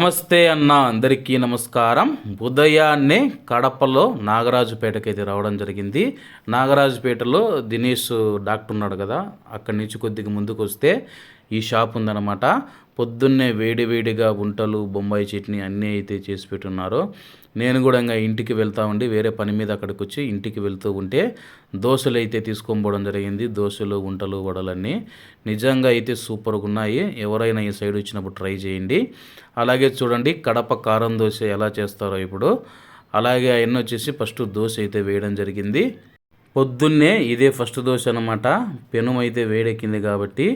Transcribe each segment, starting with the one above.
నమస్తే అన్న అందరికీ నమస్కారం. ఉదయాన్నే కడపలో నాగరాజుపేటకైతే రావడం జరిగింది. నాగరాజుపేటలో దినేష్ డాక్టర్ ఉన్నాడు కదా అక్కడి నుంచి కొద్దిగా ముందుకు వస్తే ఈ షాప్ ఉందన్నమాట. పొద్దున్నే వేడివేడిగా వంటలు బొంబాయి చట్నీ అన్నీ అయితే చేసి పెట్టున్నారు. నేను కూడా ఇంకా ఇంటికి వెళ్తా ఉండి వేరే పని మీద అక్కడికి వచ్చి ఇంటికి వెళ్తూ ఉంటే దోశలు అయితే తీసుకొని పోవడం జరిగింది. దోశలు వంటలు వడలన్నీ నిజంగా అయితే సూపర్గా ఉన్నాయి. ఎవరైనా ఈ సైడ్ వచ్చినప్పుడు ట్రై చేయండి. అలాగే చూడండి కడప కారం దోశ ఎలా చేస్తారో ఇప్పుడు. అలాగే ఆయన వచ్చేసి ఫస్ట్ దోశ అయితే వేయడం జరిగింది. పొద్దున్నే ఇదే ఫస్ట్ దోశ అనమాట పెనుమైతే వేడెక్కింది కాబట్టి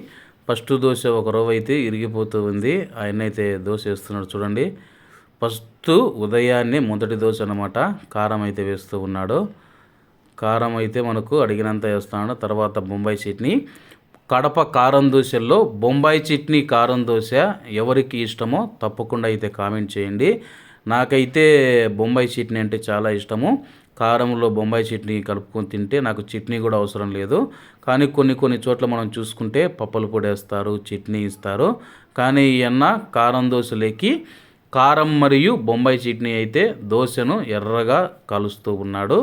ఫస్ట్ దోశ ఒక రవ్వ అయితే ఇరిగిపోతూ ఉంది. ఆయన అయితే దోశ వేస్తున్నాడు చూడండి. ఫస్ట్ ఉదయాన్నే మొదటి దోశ అనమాట కారం అయితే వేస్తూ ఉన్నాడు. కారం అయితే మనకు అడిగినంత వేస్తున్నాడు. తర్వాత బొంబాయి చట్నీ. కడప కారం దోశల్లో బొంబాయి చట్నీ కారం దోశ ఎవరికి ఇష్టమో తప్పకుండా అయితే కామెంట్ చేయండి. నాకైతే బొంబాయి చట్నీ అంటే చాలా ఇష్టము. కారంలో బొంబాయి చట్నీ కలుపుకొని తింటే నాకు చట్నీ కూడా అవసరం లేదు. కానీ కొన్ని కొన్ని చోట్ల మనం చూసుకుంటే పప్పలు పొడి వేస్తారు చట్నీ ఇస్తారు. కానీ ఈయన్న కారం దోశలేకి కారం మరియు బొంబాయి చట్నీ అయితే దోశను ఎర్రగా కలుస్తూ ఉన్నాడు.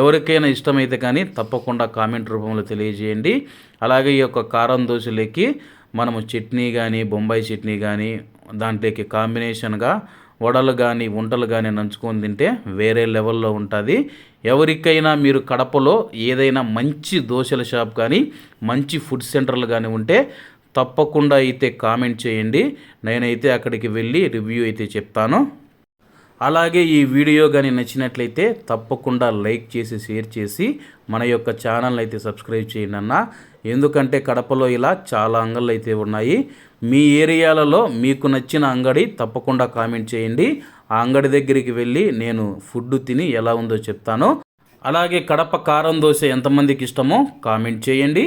ఎవరికైనా ఇష్టమైతే కానీ తప్పకుండా కామెంట్ రూపంలో తెలియజేయండి. అలాగే ఈ యొక్క కారం దోశలకి మనము చట్నీ కానీ బొంబాయి చట్నీ కానీ దాంట్లోకి కాంబినేషన్గా వడలు కానీ వంటలు కానీ నంచుకొని తింటే వేరే లెవెల్లో ఉంటుంది. ఎవరికైనా మీరు కడపలో ఏదైనా మంచి దోశల షాప్ కానీ మంచి ఫుడ్ సెంటర్లు కానీ ఉంటే తప్పకుండా అయితే కామెంట్ చేయండి. నేనైతే అక్కడికి వెళ్ళి రివ్యూ అయితే చెప్తాను. అలాగే ఈ వీడియో కానీ నచ్చినట్లయితే తప్పకుండా లైక్ చేసి షేర్ చేసి మన యొక్క ఛానల్ అయితే సబ్స్క్రైబ్ చేయండి అన్న. ఎందుకంటే కడపలో ఇలా చాలా అంగళ్ళు అయితే ఉన్నాయి. మీ ఏరియాలలో మీకు నచ్చిన అంగడి తప్పకుండా కామెంట్ చేయండి. ఆ అంగడి దగ్గరికి వెళ్ళి నేను ఫుడ్ తిని ఎలా ఉందో చెప్తాను. అలాగే కడప కారం దోశ ఎంతమందికి ఇష్టమో కామెంట్ చేయండి.